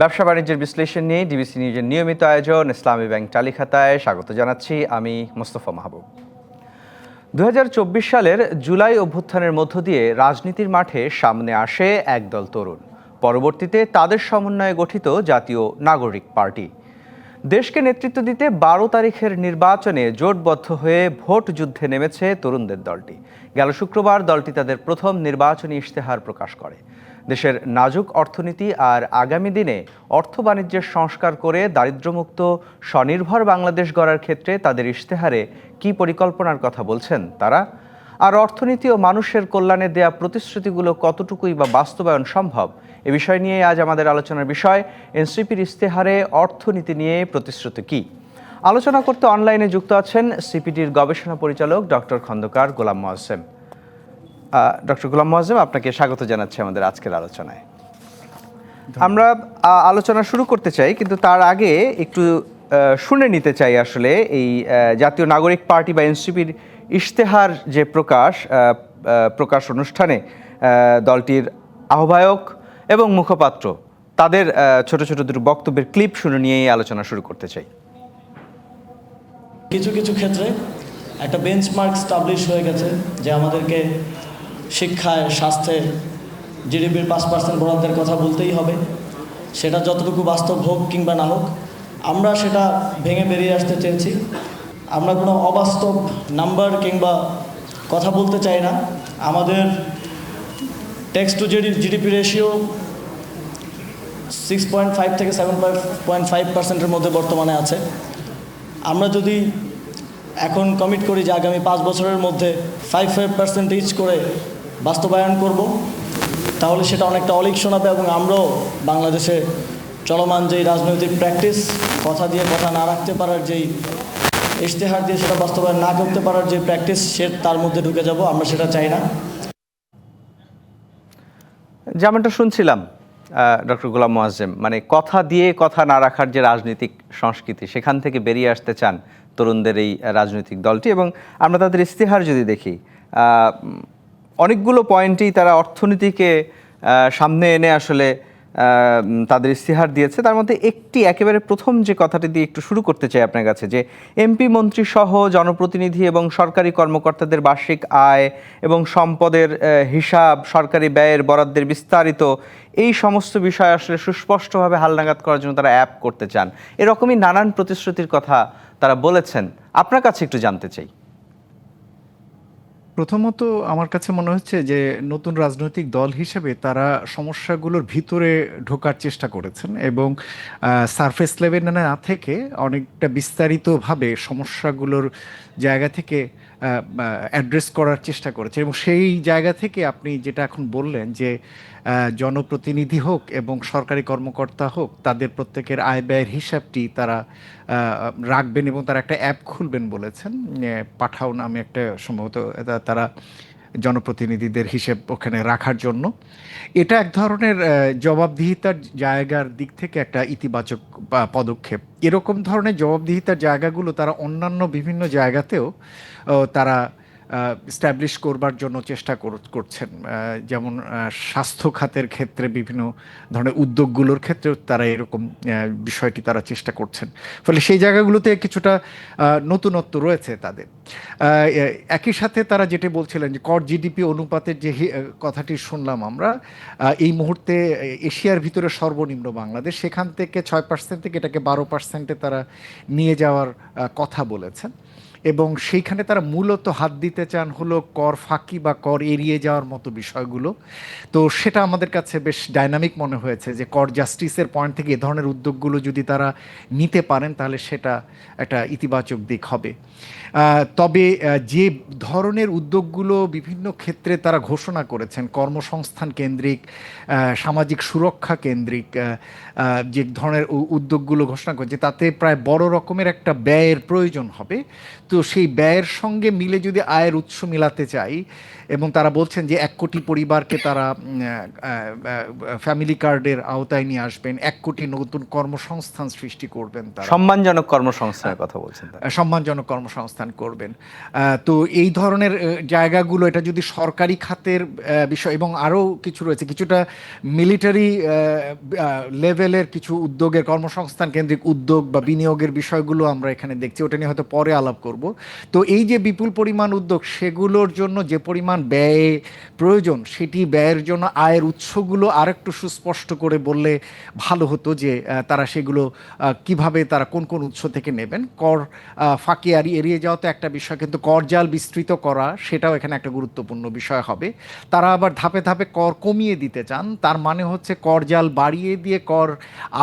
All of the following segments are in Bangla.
ব্যবসা বাণিজ্যের বিশ্লেষণ নিয়ে ডিবিসি নিউজের নিয়মিত আয়োজন, ইসলামী ব্যাংক টালিখাতায় স্বাগত জানাচ্ছি আমি মোস্তফা মাহবুব। দুই হাজার চব্বিশ সালের জুলাই অভ্যুত্থানের মধ্য দিয়ে রাজনীতির মাঠে সামনে আসে একদল তরুণ। পরবর্তীতে তাদের সমন্বয়ে গঠিত জাতীয় নাগরিক পার্টি। দেশকে নেতৃত্ব দিতে বারো তারিখের নির্বাচনে জোটবদ্ধ হয়ে ভোট যুদ্ধে নেমেছে তরুণদের দলটি। গেল শুক্রবার দলটি তাদের প্রথম নির্বাচনী ইশতেহার প্রকাশ করে। দেশের নাজুক অর্থনীতি আর আগামী দিনে অর্থ বাণিজ্যের সংস্কার করে দারিদ্র্যমুক্ত, স্বনির্ভর বাংলাদেশ গড়ার ক্ষেত্রে তাদের ইশতেহারে কি পরিকল্পনার কথা বলছেন তারা? আর অর্থনীতি ও মানুষের কল্যাণে দেয়া প্রতিশ্রুতিগুলো কতটুকুই বা বাস্তবায়ন সম্ভব? এ বিষয় নিয়ে আজ আমাদের আলোচনার বিষয়, এনসিপির ইশতেহারে অর্থনীতি নিয়ে প্রতিশ্রুতি কি? আলোচনা করতে অনলাইনে যুক্ত আছেন সিপিডির গবেষণা পরিচালক ডক্টর খন্দকার গোলাম মোয়াসেম ডক্টর গোলাম মোয়াজ্জেম আপনাকে স্বাগত জানাচ্ছি আমাদের আজকের আলোচনায়। আমরা আলোচনা শুরু করতে চাই কিন্তু তার আগে একটু শুনে নিতে চাই আসলে এই জাতীয় নাগরিক পার্টি বা এনসিপির ইশতেহার যে প্রকাশ প্রকাশ অনুষ্ঠানে দলটির আহ্বায়ক এবং মুখপাত্র তাদের ছোট ছোট দুটো বক্তব্যের ক্লিপ শুনে নিয়ে এই আলোচনা শুরু করতে চাই। কিছু কিছু ক্ষেত্রে একটা বেঞ্চমার্ক স্টাবলিশ হয়ে গেছে যে আমাদেরকে শিক্ষায়, স্বাস্থ্যে জিডিপির পাঁচ পার্সেন্ট বরাদ্দের কথা বলতেই হবে। সেটা যতটুকু বাস্তব হোক কিংবা না হোক, আমরা সেটা ভেঙে বেরিয়ে আসতে চেয়েছি। আমরা কোনো অবাস্তব নাম্বার কিংবা কথা বলতে চাই না। আমাদের tax to GD GDP ratio six point five থেকে সেভেন পয়েন্ট ফাইভ পার্সেন্টের মধ্যে বর্তমানে আছে। আমরা যদি এখন কমিট করি যে আগামী পাঁচ বছরের মধ্যে ফাইভ ফাইভ পার্সেন্টেজ করে বাস্তবায়ন করব। তাহলে সেটা অনেকটা অলিক শোনাবে এবং আমরাও বাংলাদেশে চলমান যেই রাজনৈতিক প্র্যাকটিস, কথা দিয়ে কথা না রাখতে পারার যেই ইশতেহার দিয়ে সেটা বাস্তবায়ন না করতে পারার যে প্র্যাকটিস, সে তার মধ্যে ঢুকে যাব, আমরা সেটা চাই না। যেমনটা শুনছিলাম ডক্টর গোলাম মোয়াজ্জেম মানে কথা দিয়ে কথা না রাখার যে রাজনৈতিক সংস্কৃতি, সেখান থেকে বেরিয়ে আসতে চান তরুণদের এই রাজনৈতিক দলটি এবং আমরা তাদের ইস্তেহার যদি দেখি অনেকগুলো পয়েন্টেই তারা অর্থনীতিকে সামনে এনে আসলে তাদের ইস্তেহার দিয়েছে। তার মধ্যে একটি একেবারে প্রথম যে কথাটি দিয়ে একটু শুরু করতে চাই আপনার কাছে, যে এমপি, মন্ত্রী সহ জনপ্রতিনিধি এবং সরকারি কর্মকর্তাদের বার্ষিক আয় এবং সম্পদের হিসাব, সরকারি ব্যয়ের বরাদ্দের বিস্তারিত, এই সমস্ত বিষয় আসলে সুস্পষ্টভাবে হালনাগাদ করার জন্য তারা অ্যাপ করতে চান। এরকমই নানান প্রতিশ্রুতির কথা তারা বলেছেন। আপনার কাছে একটু জানতে চাই। প্রথমত আমার কাছে মনে হচ্ছে যে নতুন রাজনৈতিক দল হিসেবে তারা সমস্যাগুলোর ভিতরে ঢোকার চেষ্টা করেছেন এবং সারফেস লেভেল না থেকে অনেকটা বিস্তারিতভাবে সমস্যাগুলোর জায়গা থেকে অ্যাড্রেস করার চেষ্টা করেছে এবং সেই জায়গা থেকে আপনি যেটা এখন বললেন যে জনপ্রতিনিধি হোক এবং সরকারি কর্মকর্তা হোক, তাদের প্রত্যেকের আয় ব্যয়ের হিসাবটি তারা রাখবেন এবং তারা একটা অ্যাপ খুলবেন বলেছেন। পাঠাও নামে একটা সম্ভবত তারা জনপ্রতিনিধিদের হিসেব ওখানে রাখার জন্য। এটা এক ধরনের জবাবদিহিতার জায়গার দিক থেকে একটা ইতিবাচক পদক্ষেপ। এরকম ধরনের জবাবদিহিতার জায়গাগুলো তারা অন্যান্য বিভিন্ন জায়গাতেও তারা স্ট্যাবলিশ করবার জন্য চেষ্টা করছেন। যেমন স্বাস্থ্য খাতের ক্ষেত্রে বিভিন্ন ধরনের উদ্যোগগুলোর ক্ষেত্রেও তারা এরকম বিষয়টি তারা চেষ্টা করছেন। ফলে সেই জায়গাগুলোতে কিছুটা নতুনত্ব রয়েছে তাদের। একই সাথে তারা যেটা বলছিলেন যে, কর জিডিপি অনুপাতের যে কথাটি শুনলাম আমরা এই মুহূর্তে এশিয়ার ভিতরে সর্বনিম্ন বাংলাদেশ, সেখান থেকে ছয় পার্সেন্ট থেকে এটাকে বারো পার্সেন্টে তারা নিয়ে যাওয়ার কথা বলেছেন। এবং সেইখানে তারা মূলত হাত দিতে চান হলো কর ফাঁকি বা কর এড়িয়ে যাওয়ার মতো বিষয়গুলো। তো সেটা আমাদের কাছে বেশ ডাইনামিক মনে হয়েছে যে কর জাস্টিসের পয়েন্ট থেকে এ ধরনের উদ্যোগগুলো যদি তারা নিতে পারেন তাহলে সেটা একটা ইতিবাচক দিক হবে। তবে যে ধরনের উদ্যোগগুলো বিভিন্ন ক্ষেত্রে তারা ঘোষণা করেছেন, কর্মসংস্থান কেন্দ্রিক সামাজিক সুরক্ষা কেন্দ্রিক যে ধরনের উদ্যোগগুলো ঘোষণা করেছে, তাতে প্রায় বড় রকমের একটা ব্যয়ের প্রয়োজন হবে। তো তো সেই ব্যয়ের সঙ্গে মিলে যদি আয়ের উৎস মিলাতে চাই এবং তারা বলছেন যে এক কোটি পরিবারকে তারা ফ্যামিলি কার্ডের আওতায় নিয়ে আসবেন এক কোটি নতুন কর্মসংস্থান সৃষ্টি করবেন তারা। সম্মানজনক কর্মসংস্থানের কথা বলছেন সম্মানজনক কর্মসংস্থান করবেন। তো এই ধরনের জায়গাগুলো এটা যদি সরকারি খাতের বিষয় এবং আরও কিছু রয়েছে কিছুটা মিলিটারি লেভেলের কিছু উদ্যোগের কর্মসংস্থান কেন্দ্রিক উদ্যোগ বা বিনিয়োগের বিষয়গুলো আমরা এখানে দেখছি ওটা নিয়ে হয়তো পরে আলাপ করব। তো এই যে বিপুল পরিমাণ উদ্যোগ, সেগুলোর জন্য যে পরিমাণ ব্যয় প্রয়োজন, সেটি ব্যয়ের জন্য আয়ের উৎসগুলো আরেকটু সুস্পষ্ট করে বললে ভালো হতো যে তারা সেগুলো কীভাবে তারা কোন কোন উৎস থেকে নেবেন। কর ফাঁকি আর এড়িয়ে যাওয়া তো একটা বিষয়, কিন্তু কর জাল বিস্তৃত করা, সেটাও এখানে একটা গুরুত্বপূর্ণ বিষয় হবে। তারা আবার ধাপে ধাপে কর কমিয়ে দিতে চান, তার মানে হচ্ছে কর জাল বাড়িয়ে দিয়ে কর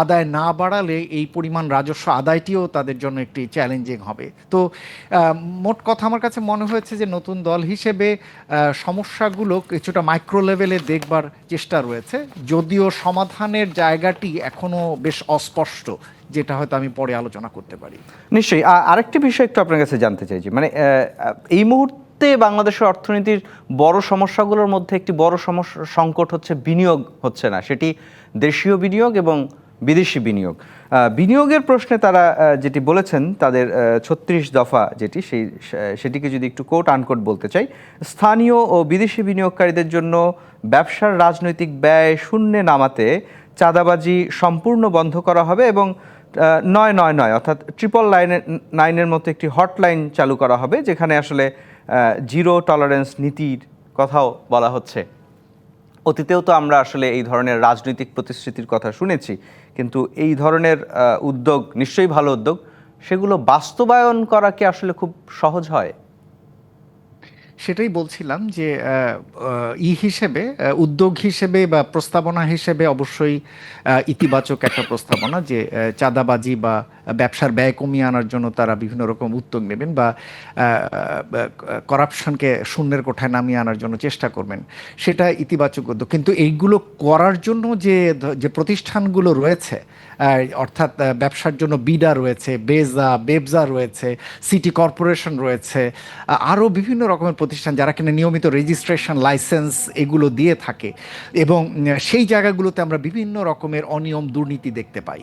আদায় না বাড়ালে এই পরিমাণ রাজস্ব আদায়টিও তাদের জন্য একটি চ্যালেঞ্জিং হবে। তো মোট কথা আমার কাছে মনে হয়েছে যে নতুন দল হিসেবে সমস্যাগুলো কিছুটা মাইক্রো লেভেলে দেখবার চেষ্টা রয়েছে। যদিও সমাধানের জায়গাটি এখনও বেশ অস্পষ্ট, যেটা হয়তো আমি পরে আলোচনা করতে পারি। নিশ্চয়ই। আরেকটি বিষয় একটু আপনার কাছে জানতে চাইছি। মানে এই মুহূর্তে বাংলাদেশের অর্থনীতির বড় সমস্যাগুলোর মধ্যে একটি বড় সমস্যা, সংকট হচ্ছে বিনিয়োগ হচ্ছে না। সেটি দেশীয় বিনিয়োগ এবং বিদেশি বিনিয়োগ। বিনিয়োগের প্রশ্নে তারা যেটি বলেছেন, তাদের ছত্রিশ দফা যেটি, সেই সেটিকে যদি একটু কোট আনকোট বলতে চাই, স্থানীয় ও বিদেশি বিনিয়োগকারীদের জন্য ব্যবসার রাজনৈতিক ব্যয় শূন্যে নামাতে চাঁদাবাজি সম্পূর্ণ বন্ধ করা হবে এবং নয় নয় নয়, অর্থাৎ ট্রিপল লাইনের নাইনের মতো একটি হটলাইন চালু করা হবে, যেখানে আসলে জিরো টলারেন্স নীতির কথাও বলা হচ্ছে। অতীতেও তো আমরা আসলে এই ধরনের রাজনৈতিক প্রতিশ্রুতির কথা শুনেছি, কিন্তু এই ধরনের উদ্যোগ নিশ্চয়ই ভালো উদ্যোগ, সেগুলো বাস্তবায়ন করা কি আসলে খুব সহজ হয়? সেটাই বলছিলাম যে ই হিসেবে উদ্যোগ হিসেবে বা প্রস্তাবনা হিসেবে অবশ্যই ইতিবাচক একটা প্রস্তাবনা যে চাঁদাবাজি বা ব্যবসার ব্যয় কমিয়ে আনার জন্য তারা বিভিন্ন রকম উদ্যোগ নেবেন বা করাপশনকে শূন্যের কোঠায় নামিয়ে আনার জন্য চেষ্টা করবেন। সেটা ইতিবাচক উদ্যোগ। কিন্তু এইগুলো করার জন্য যে যে প্রতিষ্ঠানগুলো রয়েছে অর্থাৎ ব্যবসার জন্য বিডা রয়েছে, বেজা, বেবজা রয়েছে, সিটি কর্পোরেশন রয়েছে আরও বিভিন্ন রকমের প্রতিষ্ঠান যারা কিনা নিয়মিত রেজিস্ট্রেশন, লাইসেন্স এগুলো দিয়ে থাকে এবং সেই জায়গাগুলোতে আমরা বিভিন্ন রকমের অনিয়ম দুর্নীতি দেখতে পাই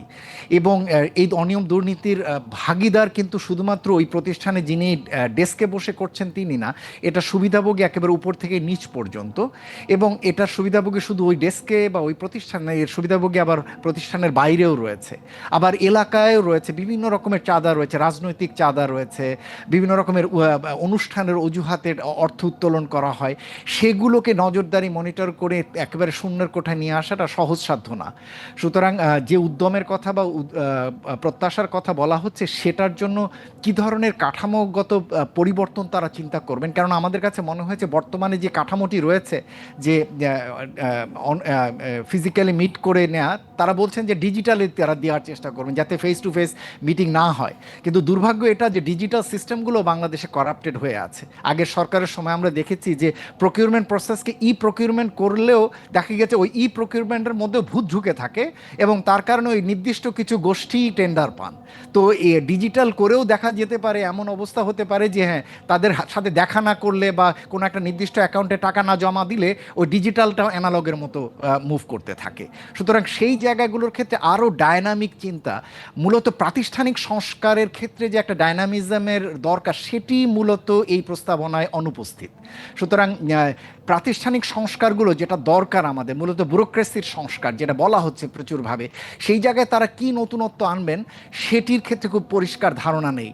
এবং এই অনিয়ম দুর্নীতির ভাগিদার কিন্তু শুধুমাত্র ওই প্রতিষ্ঠানে যিনি ডেস্কে বসে করছেন তিনি না, এটা সুবিধাভোগী একেবারে উপর থেকে নিচ পর্যন্ত এবং এটার সুবিধাভোগী শুধু ওই ডেস্কে বা ওই প্রতিষ্ঠানে, এর সুবিধাভোগী আবার প্রতিষ্ঠানের বাইরেও রয়েছে। আবার এলাকায়ও রয়েছে, বিভিন্ন রকমের চাঁদা রয়েছে, রাজনৈতিক চাঁদা রয়েছে, বিভিন্ন রকমের অনুষ্ঠানের অজুহাতে অর্থ উত্তোলন করা হয়। সেগুলোকে নজরদারি মনিটর করে একেবারে শূন্যের কোঠায় নিয়ে আসাটা সহজসাধ্য না। সুতরাং যে উদ্যমের কথা বা প্রত্যাশার কথা বলা হচ্ছে, সেটার জন্য কি ধরনের কাঠামোগত পরিবর্তন তারা চিন্তা করবেন? কারণ আমাদের কাছে মনে হয়েছে, বর্তমানে যে কাঠামোটি রয়েছে, যে ফিজিক্যালি মিট করে নেওয়া তারা বলছেন যে ডিজিটালি তারা দেওয়ার চেষ্টা করবেন যাতে ফেস টু ফেস মিটিং না হয়। কিন্তু দুর্ভাগ্য এটা যে ডিজিটাল সিস্টেমগুলো বাংলাদেশে করাপ্টেড হয়ে আছে। আগের সরকারের সময় আমরা দেখেছি যে প্রকিউরমেন্ট প্রসেসকে ই প্রকিউরমেন্ট করলেও দেখা গেছে ওই ই প্রকিউরমেন্টের মধ্যে ভূত ঝুঁকে থাকে এবং তার কারণে ওই নির্দিষ্ট কিছু গোষ্ঠী টেন্ডার পান। তো এ ডিজিটাল করেও দেখা যেতে পারে, এমন অবস্থা হতে পারে যে হ্যাঁ তাদের সাথে দেখা না করলে বা কোনো একটা নির্দিষ্ট অ্যাকাউন্টে টাকা না জমা দিলে ওই ডিজিটালটাও অ্যানালগের মতো মুভ করতে থাকে। সুতরাং সেই জায়গাগুলোর ক্ষেত্রে আরও ডায়নামিক চিন্তা, মূলত প্রাতিষ্ঠানিক সংস্কারের ক্ষেত্রে যে একটা ডায়নামিজমের দরকার, সেটি মূলত এই প্রস্তাবনায় অনুপস্থিত। সুতরাং প্রাতিষ্ঠানিক সংস্কারগুলো যেটা দরকার আমাদের, মূলত ব্যুরোক্রেসির সংস্কার, যেটা বলা হচ্ছে প্রচুরভাবে, সেই জায়গায় তারা কি নতুনত্ব আনবেন সেটির ক্ষেত্রে খুব পরিষ্কার ধারণা নেই।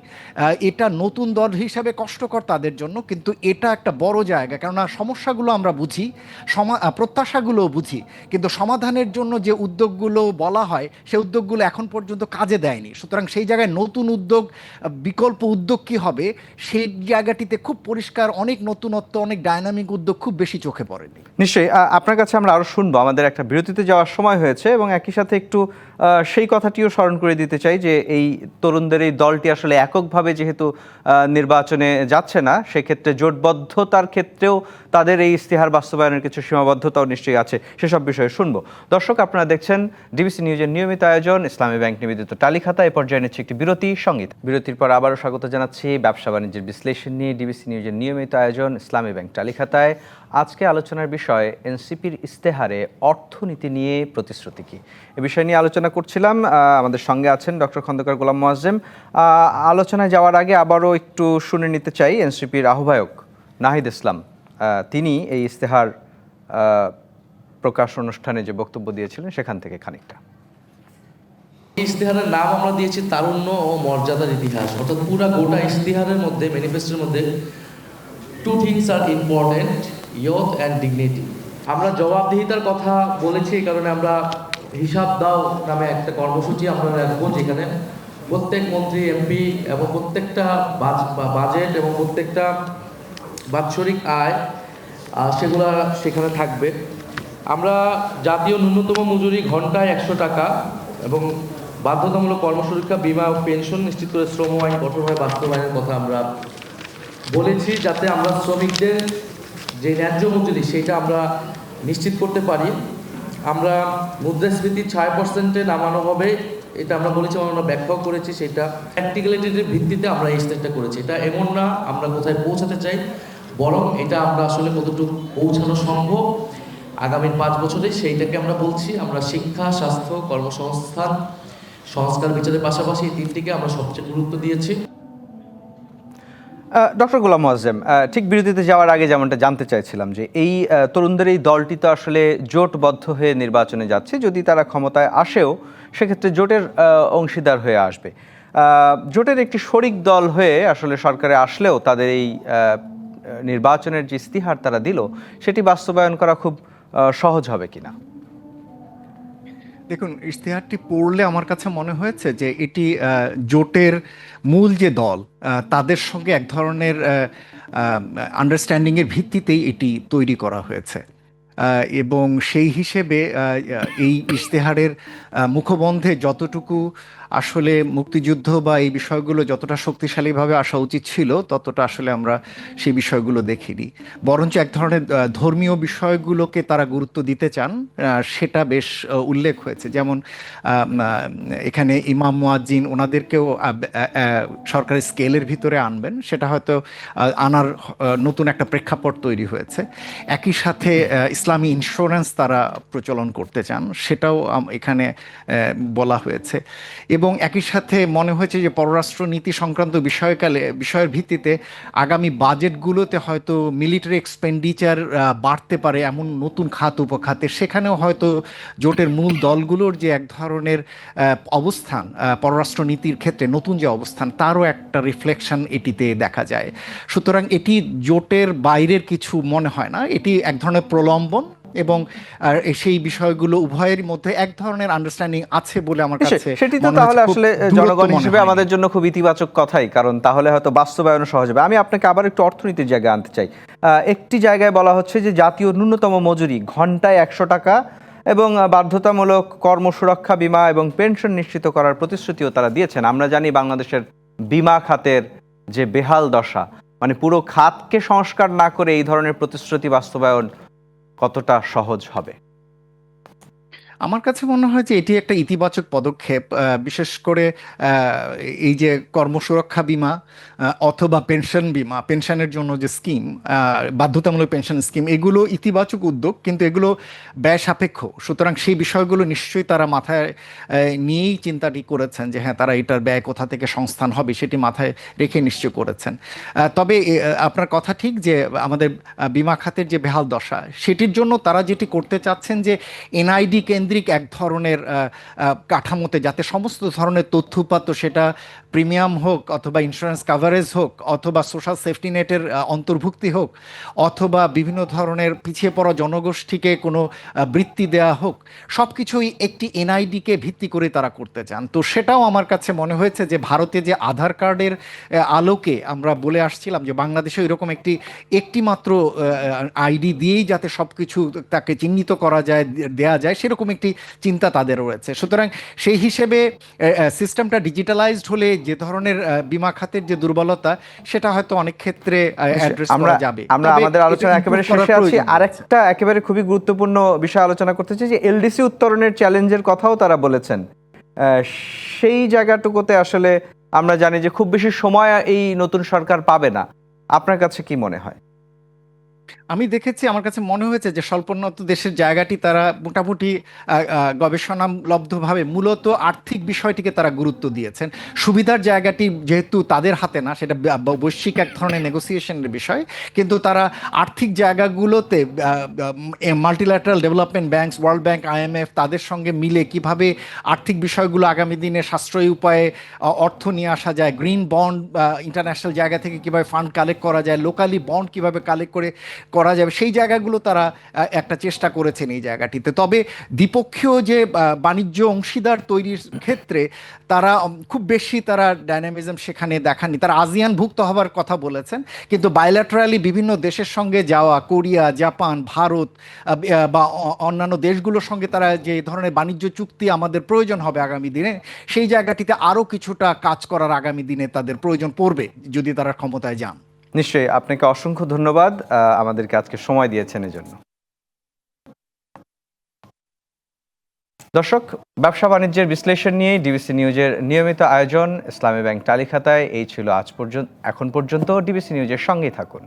এটা নতুন দল হিসাবে কষ্টকর তাদের জন্য, কিন্তু এটা একটা বড় জায়গা, কেননা সমস্যাগুলো আমরা বুঝি, সমা প্রত্যাশাগুলোও বুঝি, কিন্তু সমাধানের জন্য যে উদ্যোগগুলো বলা হয় সেই উদ্যোগগুলো এখন পর্যন্ত কাজে দেয়নি। সুতরাং সেই জায়গায় নতুন উদ্যোগ, বিকল্প উদ্যোগ কী হবে, সেই জায়গাটিতে খুব পরিষ্কার, অনেক নতুনত্ব, অনেক ডায়নামিক উদ্যোগ খুব বেশি চোখে পড়েনি। নিশ্চয়ই আপনার কাছে আমরা আরও শুনব। আমাদের একটা বিরতিতে যাওয়ার সময় হয়েছে এবং একই সাথে একটু সেই কথাটিও স্মরণ করে দিতে চাই যে এই তরুণদের এই দলটি আসলে এককভাবে যেহেতু নির্বাচনে যাচ্ছে না, সেক্ষেত্রে জোটবদ্ধতার ক্ষেত্রেও তাদের এই ইস্তেহার বাস্তবায়নের কিছু সীমাবদ্ধতাও নিশ্চয়ই আছে। সেসব বিষয়ে শুনব। দর্শক, আপনারা দেখছেন ডিবিসি নিউজের নিয়মিত আয়োজন, ইসলামী ব্যাংক নিবেদিত টালিখাতা এ পর্যায়ে নিচ্ছে একটি বিরতি সংগীত বিরতির পর আবারও স্বাগত জানাচ্ছি ব্যবসা বাণিজ্যের বিশ্লেষণ নিয়ে ডিবিসি নিউজের নিয়মিত আয়োজন, ইসলামী ব্যাংক টালিখাতায় আজকে আলোচনার বিষয় এনসিপির ইস্তেহারে অর্থনীতি নিয়ে প্রতিশ্রুতি কি? এ বিষয় নিয়ে আলোচনা করছিলাম আমাদের সঙ্গে আছেন ডক্টর খন্দকার গোলাম মোয়াজ্জেম। আলোচনায় যাওয়ার আগে আবারও একটু শুনে নিতে চাই এনসিপির আহ্বায়ক নাহিদ ইসলাম। তিনি এই ইস্তেহার প্রকাশ অনুষ্ঠানে যে বক্তব্য দিয়েছিলেন সেখান থেকে খানিকটা। ইশতেহারের নাম আমরা দিয়েছি তারুণ্য ও মর্যাদার ইতিহাস। অর্থাৎ পুরা গোটা ইশতেহারের মধ্যে ম্যানিফেস্টোর মধ্যে two things are important youth and dignity আমরা জবাবদিহিতার কথা বলেছি, এই কারণে আমরা হিসাব দাও নামে একটা কর্মসূচি আমরা রাখব, যেখানে প্রত্যেক মন্ত্রী এমপি এবং প্রত্যেকটা বাজেট এবং প্রত্যেকটা বাৎসরিক আয় সেগুলা সেখানে থাকবে। আমরা জাতীয় ন্যূনতম মজুরি ঘন্টায় একশো টাকা এবং বাধ্যতামূলক কর্মসুরক্ষা বিমা ও পেনশন নিশ্চিত করে শ্রম আইন কঠোরভাবে বাস্তবায়নের কথা আমরা বলেছি, যাতে আমরা শ্রমিকদের যে ন্যায্য মজুরি সেটা আমরা নিশ্চিত করতে পারি। আমরা মুদ্রাস্ফীতি ছয় পার্সেন্টে নামানো হবে, এটা আমরা বলেছি, আমরা ব্যাখ্যাও করেছি সেটা। প্র্যাকটিক্যালিটির ভিত্তিতে আমরা এই স্টেপটা করেছি। এটা এমন না, আমরা কোথায় পৌঁছাতে চাই, বরং এটা আমরা আসলে কতটুকু পৌঁছানো সম্ভব, আগামী পাঁচ বছরে সেইটাকে আমরা বলছি। আমরা শিক্ষা, স্বাস্থ্য, কর্মসংস্থান, সংস্কার, বিচারের পাশাপাশি এই তিনটিকে আমরা সবচেয়ে গুরুত্ব দিয়েছি। ডক্টর গোলাম মোয়াজ্জেম ঠিক বিরতিতে যাওয়ার আগে যেমনটা জানতে চাইছিলাম যে এই তরুণদের এই দলটি তো আসলে জোটবদ্ধ হয়ে নির্বাচনে যাচ্ছে। যদি তারা ক্ষমতায় আসেও, সেক্ষেত্রে জোটের অংশীদার হয়ে আসবে। জোটের একটি শরিক দল হয়ে আসলে সরকারে আসলেও তাদের এই নির্বাচনের যে ইস্তিহার তারা দিল, সেটি বাস্তবায়ন করা খুব সহজ হবে কিনা? দেখুন, ইশতেহারটি পড়লে আমার কাছে মনে হয়েছে যে এটি জোটের মূল যে দল তাদের সঙ্গে এক ধরনের আন্ডারস্ট্যান্ডিংয়ের ভিত্তিতেই এটি তৈরি করা হয়েছে। এবং সেই হিসেবে এই ইশতেহারের মুখবন্ধে যতটুকু আসলে মুক্তিযুদ্ধ বা এই বিষয়গুলো যতটা শক্তিশালীভাবে আসা উচিত ছিল ততটা আসলে আমরা সেই বিষয়গুলো দেখিনি। বরঞ্চ এক ধরনের ধর্মীয় বিষয়গুলোকে তারা গুরুত্ব দিতে চান সেটা বেশ উল্লেখ হয়েছে। যেমন এখানে ইমাম মুয়াজ্জিন ওনাদেরকেও আহ, স্কেলের ভিতরে আনবেন। সেটা হয়তো আনার নতুন একটা প্রেক্ষাপট তৈরি হয়েছে। একই সাথে ইসলামী ইন্স্যুরেন্স তারা প্রচলন করতে চান সেটাও এখানে বলা হয়েছে। এবং একই সাথে মনে হয়েছে যে পররাষ্ট্র নীতি সংক্রান্ত বিষয়কালে বিষয়ের ভিত্তিতে আগামী বাজেটগুলোতে হয়তো মিলিটারি এক্সপেন্ডিচার বাড়তে পারে এমন নতুন খাত উপখাতে। সেখানেও হয়তো জোটের মূল দলগুলোর যে এক ধরনের অবস্থান পররাষ্ট্র নীতির ক্ষেত্রে নতুন যে অবস্থান, তারও একটা রিফ্লেকশন এটিতে দেখা যায়। সুতরাং এটি জোটের বাইরের কিছু মনে হয় না। এটি এক ধরনের প্রলম্বন এবং আর সেই বিষয়গুলো উভয়ের মধ্যে এক ধরনের আন্ডারস্ট্যান্ডিং আছে বলে আমার কাছে সেটি তো তাহলে আসলে জনগণ হিসেবে আমাদের জন্য খুব ইতিবাচক কথাই কারণ তাহলে হয়তো বাস্তবায়ন সহজ হবে। আমি আপনাকে আবার একটু অর্থনীতির জায়গায় আনতে চাই। একটি জায়গায় বলা হচ্ছে যে জাতীয় ন্যূনতম মজুরি ঘন্টায় একশো টাকা এবং বাধ্যতামূলক কর্মসুরক্ষা বীমা এবং পেনশন নিশ্চিত করার প্রতিশ্রুতিও তারা দিয়েছেন। আমরা জানি বাংলাদেশের বীমা খাতের যে বেহাল দশা মানে পুরো খাতকে সংস্কার না করে এই ধরনের প্রতিশ্রুতি বাস্তবায়ন কতটা সহজ হবে। আমার কাছে মনে হয় যে এটি একটা ইতিবাচক পদক্ষেপ বিশেষ করে এই যে কর্মসুরক্ষা বীমা অথবা পেনশন বীমা, পেনশনের জন্য যে স্কিম বাধ্যতামূলক পেনশন স্কিম, এগুলো ইতিবাচক উদ্যোগ, কিন্তু এগুলো ব্যয় সাপেক্ষ। সুতরাং সেই বিষয়গুলো নিশ্চয়ই তারা মাথায় নিয়েই চিন্তাটি করেছেন যে হ্যাঁ তারা এটার ব্যয় কোথা থেকে সংস্থান হবে সেটি মাথায় রেখে নিশ্চয় করেছেন। তবে আপনার কথা ঠিক যে আমাদের বিমা খাতের যে বেহাল দশা, সেটির জন্য তারা যেটি করতে চাচ্ছেন যে এনআইডি কেন্দ্রিক কেন্দ্রিক এক ধরনের কাঠামোতে যাতে সমস্ত ধরনের তথ্য উপাত্ত সেটা প্রিমিয়াম হোক অথবা ইন্স্যুরেন্স কাভারেজ হোক অথবা সোশ্যাল সেফটি নেটের অন্তর্ভুক্তি হোক অথবা বিভিন্ন ধরনের পিছিয়ে পড়া জনগোষ্ঠীকে কোনো বৃত্তি দেওয়া হোক সব কিছুই একটি এনআইডিকে ভিত্তি করে তারা করতে চান। তো সেটাও আমার কাছে মনে হয়েছে যে ভারতে যে আধার কার্ডের আলোকে আমরা বলে আসছিলাম যে বাংলাদেশে এরকম একটি একটি মাত্র আইডি দিয়েই যাতে সব কিছু তাকে চিহ্নিত করা যায়, দেয়া যায়, সেরকম একটি চিন্তা তাদের রয়েছে। সুতরাং সেই হিসেবে সিস্টেমটা ডিজিটালাইজড হলে যে ধরনের বিমা খাতের যে দুর্বলতা সেটা হয়তো অনেক ক্ষেত্রে অ্যাড্রেস করা যাবে। আমরা আমাদের আলোচনা একেবারে শেষে আছি। আরেকটা একেবারে খুবই গুরুত্বপূর্ণ বিষয় আলোচনা করতে চাই যে এলডিসি উত্তরণের চ্যালেঞ্জের কথাও তারা বলেছেন। আহ, সেই জায়গাটুকুতে আসলে আমরা জানি যে খুব বেশি সময় এই নতুন সরকার পাবে না। আপনার কাছে কি মনে হয়? আমি দেখেছি, আমার কাছে মনে হয়েছে যে স্বল্পোন্নত দেশের জায়গাটি তারা মোটামুটি গবেষণালব্ধভাবে মূলত আর্থিক বিষয়টিকে তারা গুরুত্ব দিয়েছেন। সুবিধার জায়গাটি যেহেতু তাদের হাতে না, সেটা বৈশ্বিক এক ধরনের নেগোসিয়েশনের বিষয়। কিন্তু তারা আর্থিক জায়গাগুলোতে multilateral development banks World Bank IMF তাদের সঙ্গে মিলে কীভাবে আর্থিক বিষয়গুলো আগামী দিনে সাশ্রয়ী উপায়ে অর্থ নিয়ে আসা যায় গ্রিন বন্ড ইন্টারন্যাশনাল জায়গা থেকে কীভাবে ফান্ড কালেক্ট করা যায় লোকালি বন্ড কীভাবে কালেক্ট করে করা যাবে। সেই জায়গাগুলো তারা একটা চেষ্টা করেছেন এই জায়গাটিতে। তবে দ্বিপক্ষীয় যে বাণিজ্য অংশীদার তৈরির ক্ষেত্রে তারা খুব বেশি তারা ডাইনামিজম সেখানে দেখাননি। তারা আজিয়ান ভুক্ত হবার কথা বলেছেন। কিন্তু বায়োল্যাটারালি বিভিন্ন দেশের সঙ্গে যাওয়া, কোরিয়া, জাপান, ভারত বা অন্যান্য দেশগুলোর সঙ্গে তারা যে ধরনের বাণিজ্য চুক্তি আমাদের প্রয়োজন হবে আগামী দিনে, সেই জায়গাটিতে আরও কিছুটা কাজ করার আগামী দিনে তাদের প্রয়োজন পড়বে, যদি তারা ক্ষমতায় যান। নিশ্চয়ই আপনাকে অসংখ্য ধন্যবাদ আমাদেরকে আজকে সময় দিয়েছেন এজন্য। দর্শক, ব্যবসা বাণিজ্যের বিশ্লেষণ নিয়ে ডিবিসি নিউজের নিয়মিত আয়োজন। ইসলামী ব্যাংক টালিখাতায়, এই ছিল আজ পর্যন্ত, এখন পর্যন্ত ডিবিসি নিউজের সঙ্গেই থাকুন।